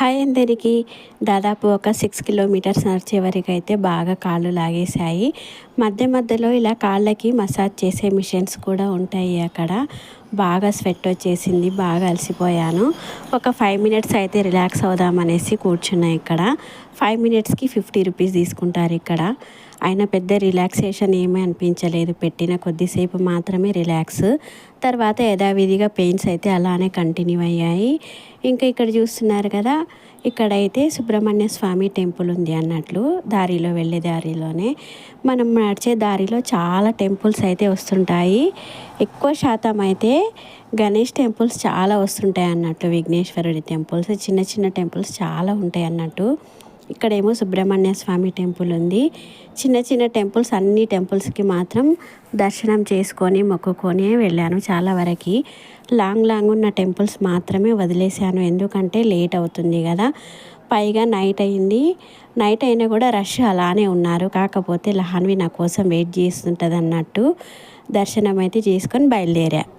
Hi అందరికీ. దాదాపు ఒక సిక్స్ కిలోమీటర్స్ నడిచే వరకు అయితే బాగా కాళ్ళు లాగేశాయి. మధ్య మధ్యలో ఇలా కాళ్ళకి మసాజ్ చేసే మిషన్స్ కూడా ఉంటాయి అక్కడ. బాగా స్వెట్ వచ్చేసింది బాగా అలసిపోయాను. ఒక ఫైవ్ మినిట్స్ అయితే రిలాక్స్ అవుదామనేసి కూర్చున్నా ఇక్కడ. ఫైవ్ మినిట్స్కి ఫిఫ్టీ రూపీస్ తీసుకుంటారు ఇక్కడ. అయినా పెద్ద రిలాక్సేషన్ ఏమీ అనిపించలేదు. పెట్టిన కొద్దిసేపు మాత్రమే రిలాక్స్. తర్వాత యథావిధిగా పెయిన్స్ అయితే అలానే కంటిన్యూ అయ్యాయి. ఇంకా ఇక్కడ చూస్తున్నారు కదా ఇక్కడైతే సుబ్రహ్మణ్య స్వామి టెంపుల్ ఉంది అన్నట్లు దారిలో వెళ్ళే దారిలోనే. మనం నడిచే దారిలో చాలా టెంపుల్స్ అయితే వస్తుంటాయి. ఎక్కువ శాతం అయితే గణేష్ టెంపుల్స్ చాలా వస్తుంటాయి అన్నట్టు విఘ్నేశ్వరుడి టెంపుల్స్ చిన్న చిన్న టెంపుల్స్ చాలా ఉంటాయి అన్నట్టు. ఇక్కడేమో సుబ్రహ్మణ్య స్వామి టెంపుల్ ఉంది. చిన్న చిన్న టెంపుల్స్ అన్ని టెంపుల్స్కి మాత్రం దర్శనం చేసుకొని మొక్కుకొని వెళ్ళాను చాలా వరకు. లాంగ్ లాంగ్ ఉన్న టెంపుల్స్ మాత్రమే వదిలేశాను. ఎందుకంటే లేట్ అవుతుంది కదా. పైగా నైట్ అయింది. నైట్ అయినా కూడా రష్ అలానే ఉన్నారు. కాకపోతే లహాన్వి నా కోసం వెయిట్ చేస్తుంటుంది అన్నట్టు దర్శనం అయితే చేసుకొని బయలుదేరా.